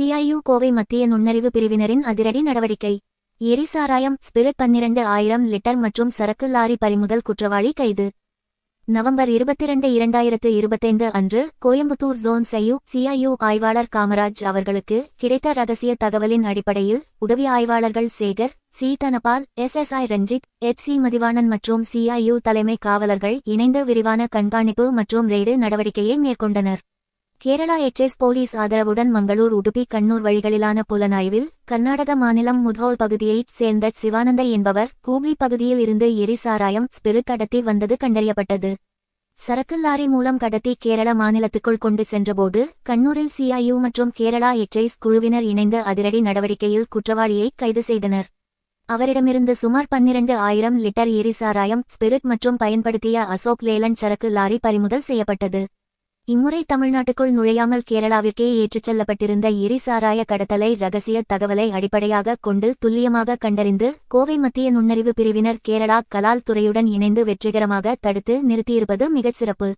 சிஐயு கோவை மத்திய நுண்ணறிவு பிரிவினரின் அதிரடி நடவடிக்கை. எரிசாராயம் ஸ்பிரிட் பன்னிரண்டு ஆயிரம் லிட்டர் மற்றும் சரக்கு லாரி பறிமுதல் குற்றவாளி கைது. நவம்பர் இருபத்திரண்டு இரண்டாயிரத்து இருபத்தைந்து அன்று கோயம்புத்தூர் ஜோன் சையு சிஐயு ஆய்வாளர் காமராஜ் அவர்களுக்கு கிடைத்த ரகசிய தகவலின் அடிப்படையில் உதவி ஆய்வாளர்கள் Sekar C. Dhanapal SSI Ranjith H C. Mathivanan மற்றும் சிஐயு தலைமை காவலர்கள் இணைந்து விரிவான கண்காணிப்பு மற்றும் ரெய்டு நடவடிக்கையை மேற்கொண்டனர். கேரளா எச்எஸ் போலீஸ் ஆதரவுடன் மங்களூர் உடுப்பி கண்ணூர் வழிகளிலான புலனாய்வில் கர்நாடக மாநிலம் முதோல் பகுதியைச் சேர்ந்த சிவானந்த என்பவர் கூப்ளி பகுதியில் இருந்து எரிசாராயம் ஸ்பிரிட் கடத்தி வந்தது கண்டறியப்பட்டது. சரக்கு லாரி மூலம் கடத்தி கேரள மாநிலத்துக்குள் கொண்டு சென்றபோது கண்ணூரில் சிஐயு மற்றும் கேரளா எச்ஐஸ் குழுவினர் இணைந்து அதிரடி நடவடிக்கையில் குற்றவாளியை கைது செய்தனர். அவரிடமிருந்து சுமார் பன்னிரண்டு ஆயிரம் லிட்டர் எரிசாராயம் ஸ்பிரிட் மற்றும் பயன்படுத்திய அசோக் லேலண்ட் சரக்கு லாரி பறிமுதல் செய்யப்பட்டது. இம்முறை தமிழ்நாட்டுக்குள் நுழையாமல் கேரளாவிற்கே ஏற்றுச் செல்லப்பட்டிருந்த எரிசாராய கடத்தலை ரகசிய தகவலை அடிப்படையாக கொண்டு துல்லியமாக கண்டறிந்து கோவை மத்திய நுண்ணறிவு பிரிவினர் கேரளா கலால் துறையுடன் இணைந்து வெற்றிகரமாக தடுத்து நிறுத்தியிருப்பது மிகச் சிறப்பு.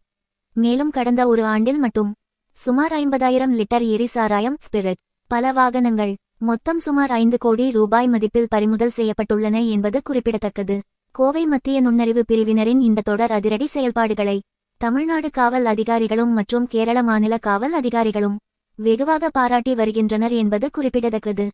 மேலும் கடந்த ஒரு ஆண்டில் மட்டும் சுமார் ஐம்பதாயிரம் லிட்டர் எரிசாராயம் ஸ்பிரிட் பல வாகனங்கள் மொத்தம் சுமார் ஐந்து கோடி ரூபாய் மதிப்பில் பறிமுதல் செய்யப்பட்டுள்ளன என்பது குறிப்பிடத்தக்கது. கோவை மத்திய நுண்ணறிவு பிரிவினரின் இந்த தொடர் அதிரடி செயல்பாடுகளை தமிழ்நாடு காவல் அதிகாரிகளும் மற்றும் கேரள மாநில காவல் அதிகாரிகளும் வெகுவாக பாராட்டி வருகின்றனர் என்பது குறிப்பிடத்தக்கது.